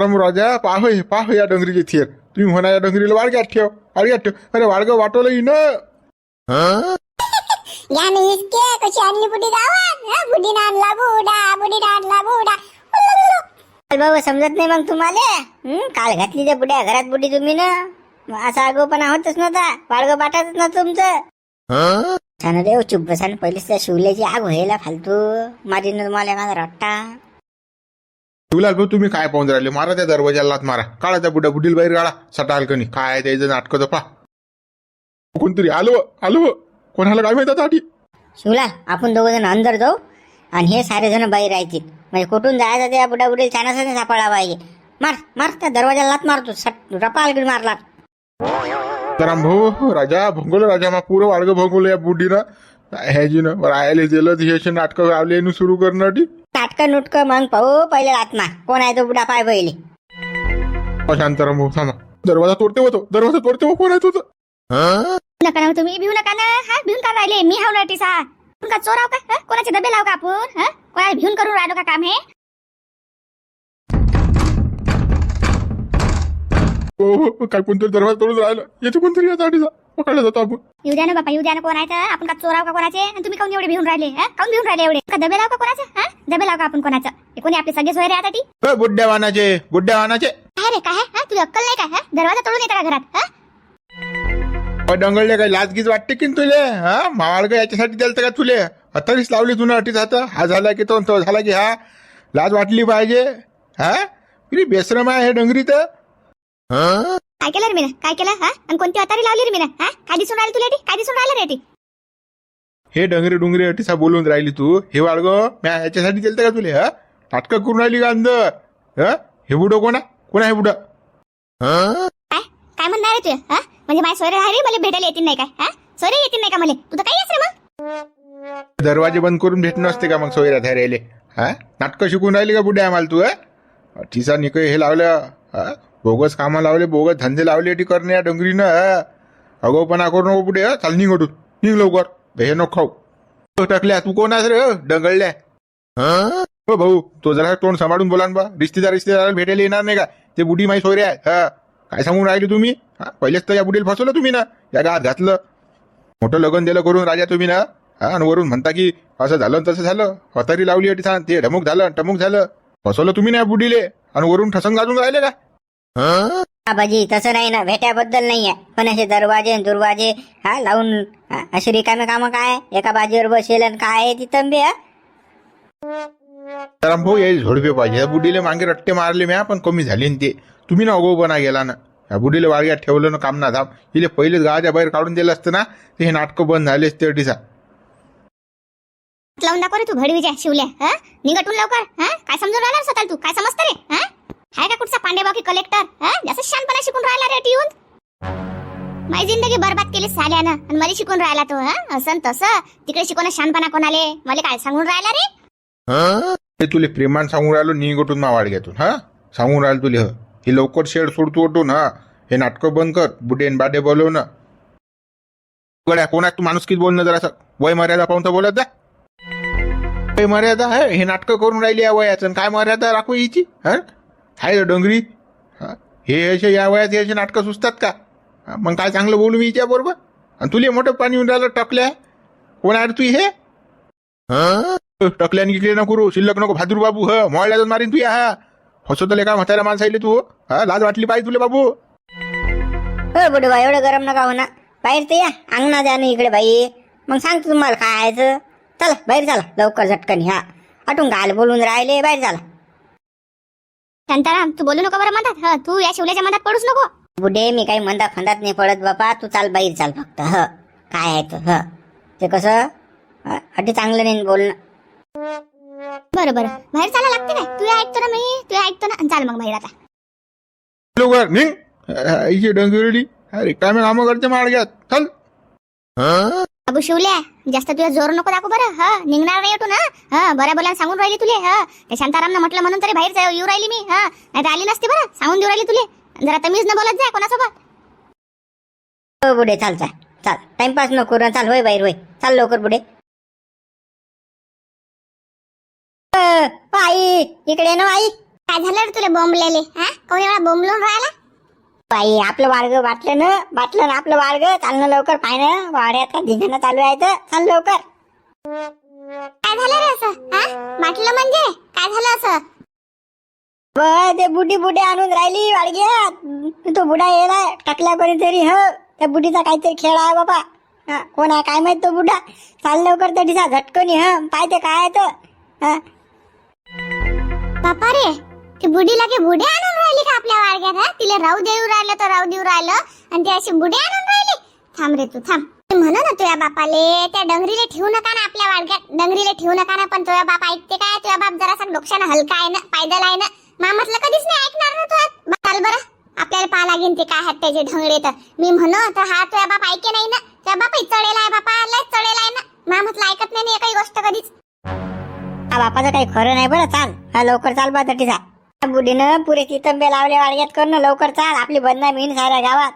शांताराम राजा पाह हे पाह या डोंगरीची थिर. तुम्ही म्हणा या डोंगरीला वाडग्यात ठेव वाडग्यात ठेव. अरे वाडगं वाटवलं इन याने इसके कशी आणली बुडी गावात? हा, आणला बुडा बुडीनं आणला बुडा बाबा समजत नाही मग तुम्हाला. काल घातली त्या बुड्या घरात बुडी तुम्ही ना. असा आगोपणा होतच नव्हता. बाळग बाटाच ना तुमचं. छान रे चुप बसान पहिलेच त्या शिवल्याची आग व्हायला फालतू. मारीन तुम्हाला माझा रट्टा. शिवलाल भाऊ तुम्ही काय पाहून राहिले? मारा त्या दरवाजाला लात मारा. काढा त्या बुड्या बुडील बाहेर काढा. सटाल कनी काय त्याचं नाटकं पा कोणतरी आलो आलो कोणाला काय माहीत आठी शिवला आपण दोघ जण अंदर जाऊ आणि हे सारे जण बाहेर राहतील. म्हणजे कुठून जायचं त्या बुड्या बुडील छान असं सापडला पाहिजे मार मार त्या दरवाजाला लात मारतो. सट रपाल मारला. राम भाऊ राजा भोंगलो राजा मा पुरं वाडगं भोंगलो या बुडीनं. ह्याजीनं राहायला दिलं हे नाटकं लावले सुरू करण्यासाठी नाटक नुटक मग पाहू पहिले लात मार कोण आहे तो बुडा पाय पहिले शांताराम भाऊ थांबा दरवाजा तोडते होतो दरवाजा तोडते हो कोण आहे तुझं? नका ना तुम्ही भिवू नका ना. हा भिवून का राहिले? मी हाव टिसा का चोराव का? हा? कोणाचे डबे लाव का आपण? हा? कोणाला भिवून करून राहिलो का काम हे? हो हो काय कोणतरी दरवाजा तोडून राहिलं. याची कोणतरी या दाढीचा पकडला जातो आपण. येऊ द्या ना बापा येऊ द्या ना कोण आहे तर आपण का चोराव का कोणाचे? आणि तुम्ही काऊन एवढे भिवून राहिले हा? काऊन भिवून राहिले एवढे? का डबे लाव का कोणाचं हा? डबे लाव का आपण कोणाचं? हे कोणी आपले सगळे सोय रे आता ती? ए, बुड्ड्या वाहनाचे काय रे काय? हा? तुला अक्कल नाही का हा? दरवाजा तोडून येता का घरात हा? डंगळले काय लाजगीच वाटते की न तुले हा? मावाळग याच्यासाठी द्याल का तुले? अथरीच लावली तुला अटीच आता हा झाला की तो तो झाला की हा. लाज वाटली पाहिजे हा? किती बेसरम आहे हे डोंगरी तर हा? काय केलं रे मीना? काय केलं? हा? आणि कोणती अतारी लावली रे मीना? हा? काय दिसून राहिली तुला ती? काय दिसून राहिलं रे ती? हे डंगरी डोंगरी अटीसा बोलून राहिली तू. हे वाळग म्या याच्यासाठी दिलत का तुले हा? नाटकं करून राहिली का अंदर हा? हे बुडो कोणा कोणा हे बुडं? हा? काय? काय म्हणणार रे तू? हा? म्हणजे माझ्या सोयरे आहे रे मला भेटायला येतील नाही काय? हा? सोयरे येतील नाही का मला? तू तर काही मग? दरवाजे बंद करून भेटणं असते का मग सोयऱ्या धरायले हा? नाटकं शिकून राहिली का बुड्या आम्हाला तू हा? ठिसा निक हे लावलं हा? बोगस कामं लावले बोगस धंदे लावले ती करणे या डोंगरीनं. अगोपणा करू नको पुढे चाल निघ निघ लवकर. हे नको खाऊ. टाकल्या तू कोण आहेस रे डंगळल्या. हा? हो भाऊ तो जरा तोंड सांभाळून बोला बा. रिश्तेदार रिश्तेदार भेटायला येणार नाही का? ते बुडी माई सोयरे आहे हा? काय सांगून राहिले तुम्ही? हा? पहिलेच तर या बुडीला फसवलं तुम्ही ना. या गात घातलं. मोठं लग्न दिलं करून राजा तुम्ही ना. हा? आणि वरून म्हणता की असं झालं तसं झालं. हतारी लावली अटी सांग. ते ढमुक झालं टमुक झालं. फसवलं तुम्ही ना बुडीले आणि वरून ठसंग घालून राहिले का? हा? बाबाजी तसं नाही ना. भेट्याबद्दल नाही आहे पण असे दरवाजे दुर्वाजे हा लावून हा, अशी रिकामे कामं काय? एका बाजीवर बसेल आणि काय आहे ती तंबी हा? तर भाऊ यायला झोडपे पाहिजे. या बुडीले मागे रट्टे मारले म्या पण कमी झाले न ते. तुम्ही ना अगोपणा गेला ना. या बुडीले वाळग्यात ठेवलं ना काम ना धाम हिले पहिलेच गावाच्या बाहेर काढून दिलं असतं ना ते हे नाटकं बंद झाले असते अटीसा. लावून दाखव रे तू भडवीच्या शिवल्या हा? निघटून लवकर हा? काय समजून राहिला रे स्वतःला तू? काय समजतं रे हा? हाय का कुठचा पांडेबाकी कलेक्टर हा? जास्त शानपणा शिकून राहिला रे येऊन माझी जिंदगी बरबाद केली साल्यानं आणि मला शिकून राहिला तो हा? असं तसं. तिकडे शिकवणं शानपणा कोणाले? मला काय सांगून राहिला रे? ते तुले प्रेमान सांगून राहिलो निघटून वाढ घेतो हा? सांगून राहिलो तुले ह? हे लवकर शेड सोडतो उठून हा? हे नाटकं बंद कर बुडेन बाडे बोलव ना गड्या कोणाक तू माणूस किती बोलणं जरा वय मर्यादा पाहून तर बोलत जा. वय मर्यादा आहे हे नाटकं करून राहिली या वयाचं आणि काय मर्यादा राखू याची हा? हाय रे डोंगरी. हा? असे या वयात हे असे नाटकं सुचतात का? मग काय चांगलं बोलू मी बरोबर? आणि तुले मोठं पाणी येऊन राहिलं टकल्या कोण आहे तू हे? हा? टकल्याने इकडे नको करू शिल्लक नको भादूर बाबू ह मोळ्यातच मारीन तू या हा. फसवतले का म्हाताऱ्या माणसाईले तू हा लाज वाटली पाहिजे तुले बाबू. हो बुडवा एवढं गरम नका हो ना. बाहेर ते या अंगणा द्या ना इकडे बाई. मग सांगतो तुम्हाला तर. चला बाहेर चला लवकर झटकन ह्या अटून घाल बोलून राहिले बाहेर चला. शांताराम तू बोलू नको बरं मधात? हा तू या शिवल्याच्या मधात पडूच नको. बुडे मी काही मंदा फंदात नाही पडत बापा. तू चाल बाहेर चाल फक्त ह. काय आहे तर ह. ते कसं? अटी चांगलं नाही बोलणं. बरं बरं. बाहेर चाला लागते काय? तू ऐकतो ना मी तू ऐकतो ना. चाल मग बाहेर आता. लवकर निघ. आईची डोंगरडी अरे काय मी कामं करते माळग्यात? चल. बाबू शिवल्या जास्त तुला जोर नको दाखव बरं. हा निघणार नाही तू ना हा बऱ्या बोला सांगून राहिली तुले हा? त्या शांतारामनं म्हटलं म्हणून तरी बाहेर येऊ राहिली मी हा? नाही आली नसती बरं सांगून देऊ राहिली तुले. जरा तमीज न बोलत जा कोणासोबत. हो बुडे चाल चाल चाल. टाइमपास नको करू चाल होय बाहेर होय. चाल लवकर बुडे अ, आई इकडे ना आई. काय झालं रे तुला बोंबलेले हा? कोणी एवढा बोंबलून राहिला? बाई आपलं वाडग बाटलं ना बाटलं ना आपलं वाडग चालणं लवकर पाय ना वाड्यात का धिंगाणं चालू आहे तर चाल लवकर. काय झालं रे असं? हा? म्हटलं म्हणजे? काय झालं असं? ब- ते बुडी बुडी आणून राहिली वाडग्यात. तो बुडा येला टाकल्या कोणीतरी ह. त्या बुडीचा काहीतरी खेळ आहे बाबा. हा, कोण आहे काय माहीत तो बुडा? चाल लवकर तटीचा झटकनी ह. पाय ते काय आहे तो? हा. बापा रे ती बुडी लागे बुडे आणून राहिली का आपल्या वाडग्यात हा? तिला राहू देऊ राहिलं तर राहू देऊ राहिलं. आणि ती अशी बुडे आणून राहिली. थांब रे तू थांब. ते ना तुझ्या बापाले त्या डंगरीले ठेवू नका ना आपल्या वाडग्यात. डंगरीले ठेवू नका ना पण तुझ्या बाप ऐकते काय? तुझ्या बाप जरासा डोक्यानं हलका आहे ना पायदल आहे ना. मामातलं कधीच नाही ऐकणार ना तुझ्या चाल बरं. आपल्याला पाहा लागेल ते काय आहेत त्याचे ढंगडे तर. मी म्हणो तर हा तुझ्या बाप ऐके नाही ना. तुझ्या बाप चढेला आहे बापा लय चढेला आहे ना. मा म्हटलं ऐकत नाही ना एकही गोष्ट कधीच. हा बापाचं काही खरं नाही बरं चाल. हा लवकर चाल बा तटीचा जा. बुडीनं पुरेची तंबे लावले वाडग्यात करणं लवकर चाल. आपली बदनामी होईन साऱ्या गावात.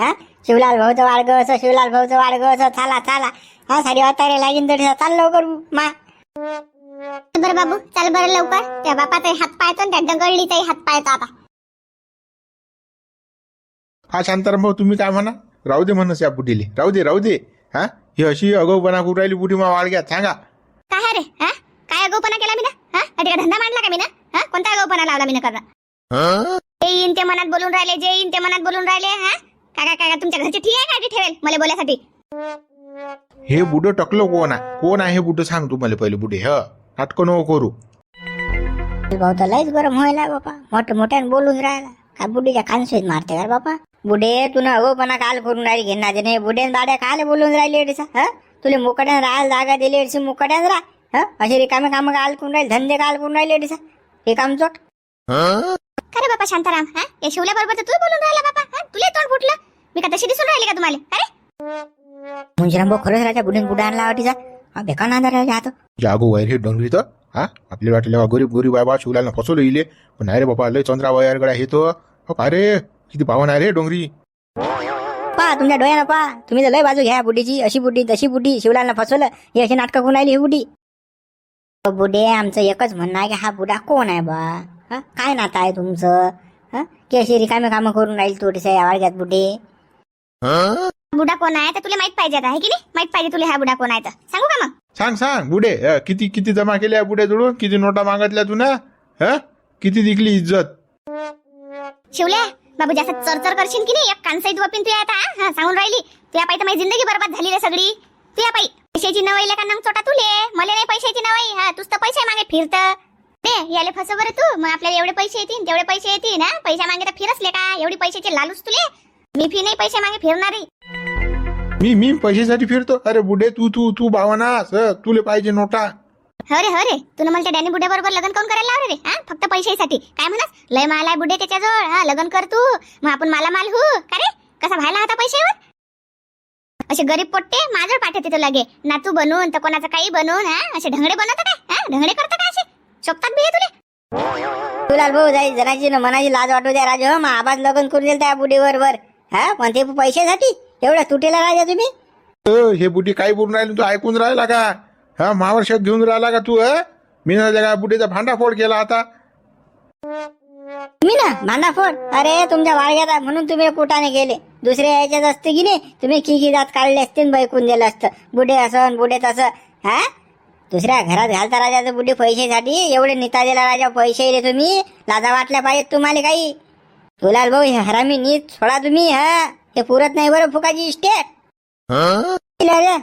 हा? शिवलाल भाऊचं वाडग असं शिवलाल भाऊचं वाडग असं चाला चाला. हा साडी वातारे लागीन तटीचा चाल लवकर मा. बरं बाबू चल बरं लवकर. त्या बापाचाही हात पायतो त्या दगडलीचाही हात पायतो आता. हा शांताराम भाऊ तुम्ही काय म्हणा? राहू दे म्हणस या बुडीले. राहू दे राहू दे. हा? ही अशी अगाऊपणा करून राहिली बुडी मा वाळग्यात सांगा. काय रे? हा? काय अगोपणा केला मी ना हा? धंदा मांडला का मी ना? हा? कोणता अगोपणा लावला मी ना करणं जे येईन ते मनात बोलून राहिले जे येईन ते मनात बोलून राहिले हा? काय काय काय तुमच्या घरचे ठीक आहे काय ते ठेवेल मला बोलायसाठी. हे बुडं टकलं कोण आहे? कोण आहे हे बुडं? सांग तू मला पहिले बुडे ह? नाटकं नको करू. भाऊ तर लयच गरम व्हायला बापा. मोठ्या मोठ्याने बोलून राहिला. काय बुडीच्या कानसुईत मारते का बापा? बुडे तुला अगोपणा काल करून राहिली घेणार नाही बुडे दाड्या काल बोलून राहिली एडीचा हा? तुला मुकड्यान राहायला जागा दिली एडीची मुकड्यान राह हा? अशी रिकामे कामं काल करून राहील धंदे काल करून राहिले एडीचा हे काम चोट खरे बापा शांताराम हा? या शिवल्या बरोबर तू बोलून राहिला बापा हा? तुला तोंड फुटलं? मी का तशी दिसून राहिली का तुम्हाला? अरे? मुंजीराम भाऊ खरंच राजा बुडीन बुडा आणला वाटीचा. हा बेकार नांदा राहिला हात जागो वैर हे डोंगरी तर. हा? आपल्याला वाटलं गरीब गरीब बाबा शिवलाला फसवलं इले. पण नाही रे बाबा लय चंद्रा वयार गड्या हे तो अरे किती पावन आहे रे डोंगरी. पा तुमच्या डोळ्यानं पा. तुम्ही तर लय बाजू घ्या बुडीची अशी बुड्डी तशी बुड्डी. शिवलाला फसवलं. ही अशी नाटकं करून राहिली ही बुडी बुडे आमचं एकच म्हणणं आहे की हा बुडा कोण आहे बा? हा? काय नातं आहे तुमचं? हा? की अशी रिकामे कामं करून राहील थोडीशा? या वाडग्यात बुडे बुडा कोण आहे तर तुला माहीत पाहिजे आता आहे की नाही? माहीत पाहिजे तुला हा बुडा कोण आहे तर. सांगू का मग? सांग सांग बुडे अ, किती किती जमा केल्या बुड्या जोडून किती नोटा मागितल्या तू ना ह? किती दिकली इज्जत? शिवल्या बाबू जास्त चरचर करशील की नाही? एक कानसाईत वपिन तू आता हा सांगून राहिली. तुझ्या पायी तर माझी जिंदगी बरबाद झाली रे सगळी. तुझ्या पायी. पैशाची नवईला का नंग चोटा तुले? मला नाही पैशाची नवई हा तूच तर पैसे मागे फिरत. दे याले फसव बरं तू. मग आपल्याला एवढे पैसे येतील तेवढे पैसे येतील ना पैसा मागे तर फिरसले का? एवढी पैशाची लालूच तुले. मी फी नाही पैसे मागे फिरणारी. मी मी पैशासाठी फिरतो. अरे बुडे तू तू तू भावनास. ह, तुले पाहिजे नोटा. हो रे हो रे तुला मला त्या डॅनी बुड्या बरोबर लग्न करून करायला लावले रे? हा? फक्त पैशासाठी. काय म्हणस? लय माल आहे बुड्या त्याच्याजवळ. हा लग्न कर तू. मग आपण माला माल हो का रे? कसा व्हायला होता पैशावर? असे गरीब पोट्टे माझ्यावर पाठवते तो लगे. नातू बनवून तर कोणाचं काही बनवून हा? असे ढंगडे बनवतं काय? हा? ढंगडे करतं काय असे? शोभतात बी हे तुले? तुला भाऊ जाई जराची न मनाची लाज वाटू द्या राजा. हो मग आवाज लग्न करून दिल त्या बुडीवर वर. हा पण ते पैशासाठी. एवढ्या तुटेला राजा तुम्ही? अ, हे बुडी काय बोलून राहिली? तू ऐकून राहिला का? हा महावर्षात घेऊन राहिला का तू ह? मी ना त्या बुडीचा भांडाफोड केला आता. तुम्ही ना भांडा फोड. अरे तुमच्या वाळग्यात आहे म्हणून तुम्ही कुटाने गेले. दुसऱ्या याच्यात असते की नाही तुम्ही की की जात काढले असते बैकून दिलं असतं. बुढे असं बुढे तसं. हा? दुसऱ्या घरात घालता राजा बुढे बुडे पैशासाठी एवढे नेता दिला राजा पैसे इले तुम्ही. लाजा वाटल्या पाहिजेत तुम्हाला काही. तुलाल भाऊ हे हरामी नीत सोडा तुम्ही हा? हे पुरत नाही बरं फुकाची इस्टेट.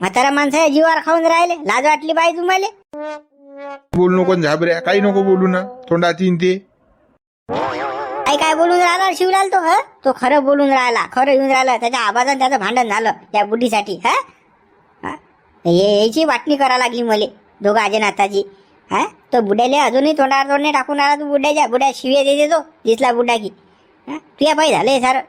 म्हातारा माणसा जीवावर खाऊन राहिले. लाज वाटली पाहिजे तुम्हाला. बोलू नको झाबऱ्या काही नको बोलू ना. तोंडात येईन ते. काय काय बोलून राहिला शिवलाल तो ह? तो खरं बोलून राहिला खरं येऊन राहिला त्याच्या आवाजात त्याचं भांडण झालं त्या बुद्धीसाठी हा? हा? याची वाटणी करा लागली मले दोघं अजयनाथाची हा? तो बुड्याले अजूनही तोंडावर तोंडने टाकून आला तू बुड्याच्या बुड्या शिव्या देते तो दिसला बुड्डा की तुया पाय झाले सारं.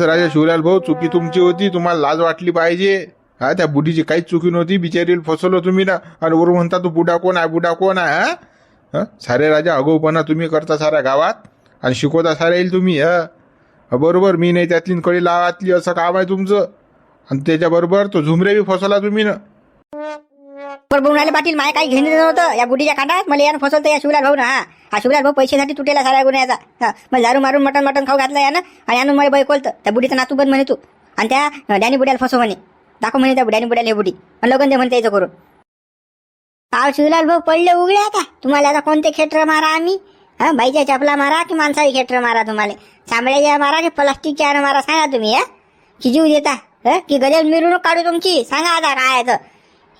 राजा शिवलाल भाऊ चुकी तुमची होती तुम्हाला लाज वाटली पाहिजे. हा त्या बुढीची काहीच चुकी नव्हती बिचारी फसवलं तुम्ही ना आणि वरून म्हणता तू बुडा कोण आहे बुडा कोण आहे हा? सारे राजा अगोपणा तुम्ही करता साऱ्या गावात? आणि शिकवता साऱ्या येईल तुम्ही बरोबर मी नाही त्यातली कळी लावातली असं काम आहे तुमचं. आणि त्याच्याबरोबर तो झुमरे बी फसवला तुम्ही ना. पेपर बनवून पाटील माय काही घेणं नव्हतं. या गुडीच्या कांडात मला यानं फसवतं या शिवलाल भाऊ ना हा. हा शिवलाल भाऊ पैशासाठी तुटेला साऱ्या गुन्ह्याचा. हा झाडू दारू मारून मटण मटण खाऊ घातलं यानं. आणि यानं मला बैकोलतं. त्या बुडीचं नातू बंद म्हणे तू. आणि त्या डॅनी बुड्याला फसव म्हणे. दाखव म्हणे त्या डॅनी बुड्याला हे बुडी. आणि लगन दे म्हणते याचं करून. पाव शिवलाल भाऊ पडले उघडे आता. तुम्हाला आता कोणते खेटर मारा आम्ही? हा बाईच्या चपला मारा की माणसाची खेटर मारा तुम्हाला. चांबड्याच्या मारा की प्लास्टिकच्या मारा सांगा तुम्ही हा? की जीव देता हं? की गदेल मिरवणूक काढू तुमची? सांगा आता काय तर.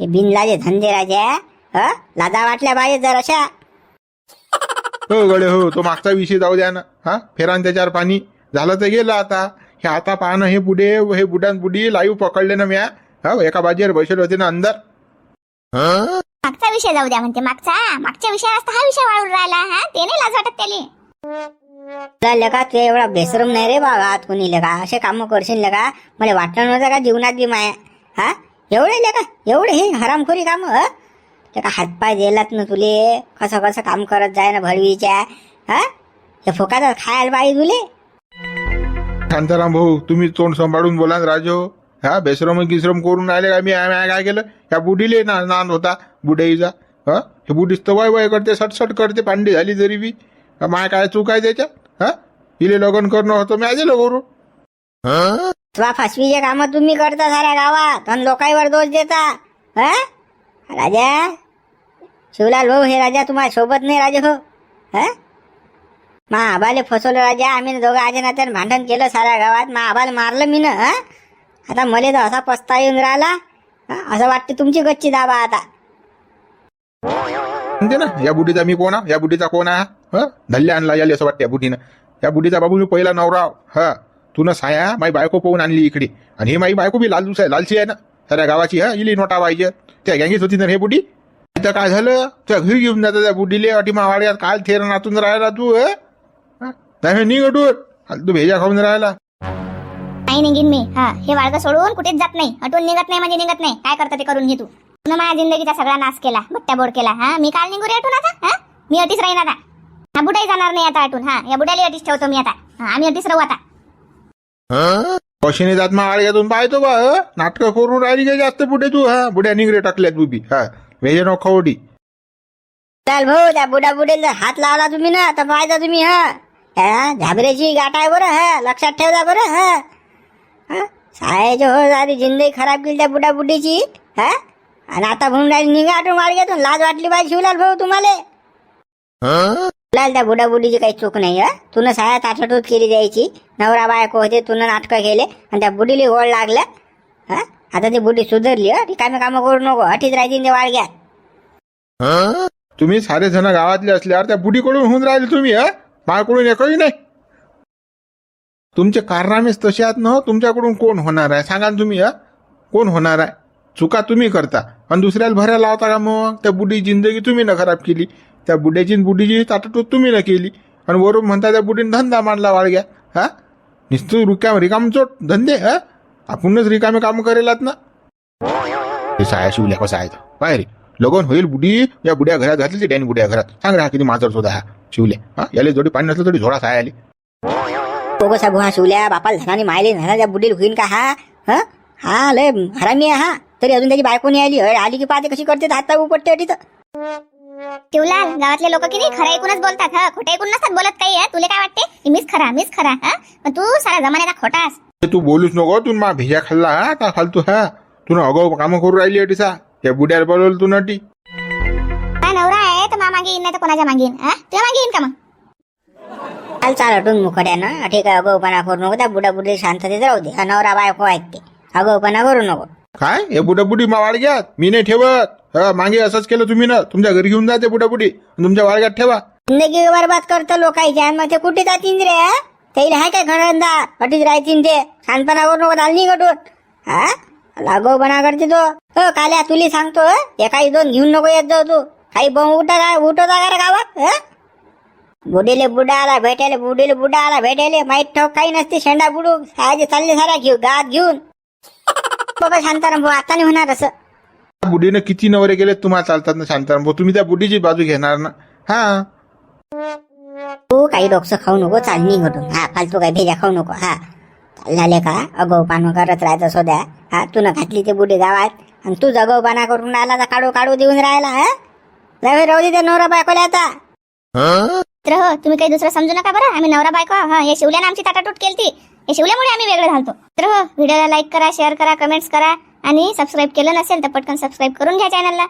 हे बिनलाजे धंदे राजा हं? लाजा वाटल्या पाहिजे जर अशा. हो गडे हो तो मागचा विषय जाऊ द्या ना. हा? फेरान त्याच्यावर पाणी. झालं तर गेलं आता. हे आता पाहणं हे बुडे हे बुडान बुडी लाईव्ह पकडले ना म्या. हा एका बाजीवर बसले होते ना अंदर. मागचा विषय जाऊ द्या म्हणते मागचा. मागच्या विषयात हा विषय वाढून राहिला हा? ते नाही लाज वाटत त्याले. तुला लगा तू एवढा बेसरम नाही रे बाबा आत कोणी लगा? असे काम करशील लगा? मला वाटलं नव्हतं का जीवनात बी माया हा? एवढे लगा एवढे हे हरामखोरी काम लगा हातपाय दिलात ना तुले कसं कसं काम करत जाय ना भडवीच्या हा? हे फोकाचा खायला पाहिजे तुले. शांताराम भाऊ तुम्ही तोंड सांभाळून बोला राजो. हा बेश्रम गिश्रम करून राहिले का? मी आम्ही काय केलं? ह्या बुडीले ना नांद होता बुढईचा. हा? हे बुडीच तर वय वय करते सटसट करते पांडी झाली जरी बी. माय काय चूक आहे त्याच्यात? हा? हिले लग्न करणं होतं मी आजेलो करू तुला फसवीचे काम तुम्ही करता साऱ्या गावात आणि लोकांवर दोष देता. हा? राजा शिवलाल भाऊ हे राजा तुम्हाला सोबत नाही राजा हो. हा? मा आबाले फसवलं राजा आम्ही दोघं आजे नात्यानं भांडण केलं साऱ्या गावात मा आबाला मारलं मी ना हा? आता मला तर असा पस्ता येऊन राहिला हा? असं वाटते तुमची गच्ची दाबा आता. म्हणते ना या बुढीचा मी कोण आहे? या बुडीचा कोण आहे? हा? धल्ले आणला याले असं वाटतं या बुडीनं या बुडीचा बाबू मी पहिला नवरा हा तू न साया माई बायको पाहून आणली इकडे. आणि ही माई बायको बी लालूस आहे लालची आहे ना. साऱ्या गावाची हा इली नोटा पाहिजे. त्या गँगीच होती ना हे बुढी? इथं काय झालं? त्या घरी घेऊन जातं त्या बुडीले अटी मावाड्यात काल थेर नातून राहिला तू हं? नाही निघ तू भेजा खाऊन राहिला. नाही निघीन मी. हा हे वाळग सोडून कुठेच जात नाही. अटून निघत नाही म्हणजे निघत नाही. काय करता ते करून घे तू. पुन्हा माझ्या जिंदगीचा सगळा नाश केला बट्ट्या बोर्ड केला. हा मी काल निघू रे अटून आता? हा? मी अटीच राहीन आता. हा बुडाही जाणार नाही आता अटून हा या बुड्याला अटीच ठेवतो मी आता. हा, आम्ही अटीच राहू आता. कशीने जात मग पाहतो बा नाटक करून राहिली का जास्त पुढे तू? हा बुड्या निगरे टाकल्यात बुबी. हा वेजे नो खवडी. चाल भाऊ त्या बुडा बुडेला हात लावला तुम्ही ना तर पाहिजे तुम्ही हा? झाबऱ्याची गाठ आहे बरं हा? लक्षात ठेवता बरं हा? हा हो सारी जिंदगी खराब केली त्या बुडा बुडीची हा? आणि आता म्हणून राहिली निघा आठवून घेतो लाज वाटली पाहिजे शिवलाल भाऊ तुम्हाला. लाल त्या बुडा बुडीची काही चूक नाही हा? तुनं साया ताटटूत केली द्यायची. नवरा बायको होते तुनं नाटकं केले आणि त्या बुडीला गोड लागल्या हा? आता ती बुडी सुधारली हा? रिकामे कामं करू नको हटीच राहायची ते वाळग्यात. तुम्ही सारे जण गावातले असल्यावर त्या बुडीकडून होऊन राहिले तुम्ही हा? माझ्याकडून एकही नाही. तुमचे कारनामेच तसे आहेत ना हो, तुमच्याकडून कोण होणार आहे? सांगा ना तुम्ही हा? कोण होणार आहे? चुका तुम्ही करता. आणि दुसऱ्याला भऱ्या लावता का मग? त्या बुडी जिंदगी तुम्ही न खराब केली. त्या बुड्याची बुढीची बुडीची तुम्ही न केली. आणि वरून म्हणता त्या बुडीने धंदा मांडला वाळग्या हा? निस्तू रिकाम रिकाम चोट धंदे हा? आपणच रिकामे काम करेलात ना. ते साया शिवल्या कसा आहे तो पाय रे. लगन होईल बुडी या बुड्या घरात घातली ते डॅनी बुड्या घरात. सांग हा किती माजर होता हा. शिवले हा? याला जोडी पाणी नसलं तरी झोडा साया आली. कसा गुहा शिवल्या बापाला धनाने मायले धना त्या बुडील होईन का हा? हा? हा लय हरामी आहे हा. तरी अजून त्याची बायको नाही आली. आली की पाहते कशी करते हात पाय उपटते अटी तर शिवलाल गावातले लोक की नाही खरं ऐकूनच बोलतात हा? खोटं ऐकून नसतात बोलत काही हा? तुला काय वाटते? मीच खरा मीच खरा हा? पण तू सारा जमान्याचा खोटास ते बोलूच नको तू मा भेजा खाल्ला हा? का फालतू हा? तू अगाऊ कामं करू राहिली अटीसा. या बुड्याला बोलवलं तू नटी काय नवरा आहे तर मा मागे येईन नाही तर कोणाच्या मागे येईन हा? तुझ्या मागे येईन का मग? चाल चाल हटून मुखड्यानं ठीक आहे अगोपणा करू नको त्या बुडा बुडी शांततेत राहू दे. नवरा बायको ऐकते अगोपणा करू नको. काय? हे बुडा बुडी मा वाळग्यात? मी नाही ठेवत. हा मागे असंच केलं तुम्ही ना. तुमच्या घरी घेऊन जा ते बुडा बुडी तुमच्या वाळग्यात ठेवा. जिंदगी बरबाद करतो लोकांची. आणि मग ते कुठे जातीन रे? त्याला हाय काय घरंदा? अटीच राहतीन ते. शांतपणा करू नको गटून हा? लागोपणा करते तो. हो काल्या तुली सांगतो हं? एकाही दोन घेऊन नको येत जाऊ तू. काही बम उठा का उठवता का रे गावात हं? बुडीले बुडा आला भेटायले बुडीले बुडा आला भेटायले माहीत ठोक काही नसते शेंडा बुडू सायाचे चालले सारा घेऊ गात घेऊन. बघा शांताराम भाऊ आता नाही होणार असं. त्या बुडीनं किती नवरे गेले तुम्हाला चालतात ना शांताराम भाऊ? तुम्ही त्या बुडीची बाजू घेणार ना. हा? तू काही डोकसं खाऊ नको चालणी घटून हा फालतू काही भेजा खाऊ नको. हा. झाले का? अगो पानं करत राहायचं सोद्या हा तू न घातली ते बुडी गावात. आणि तू जगवबाना करून राहिला तर काढू काढू देऊन राहिला हा? जाऊ राहू दे त्या नवरा बायकोला आता. मित्र हो तुम्ही काही दुसरं समजू नका बरं? आम्ही नवरा बायको हा हे शिवल्यानं आमची ताटाटूट केली हे शिवल्यामुळे आम्ही वेगळं घालतो मित्र हो व्हिडिओला लाईक करा शेअर करा कमेंट्स करा. आणि सबस्क्राईब केलं नसेल तर पटकन सबस्क्राईब करून घ्या चॅनलला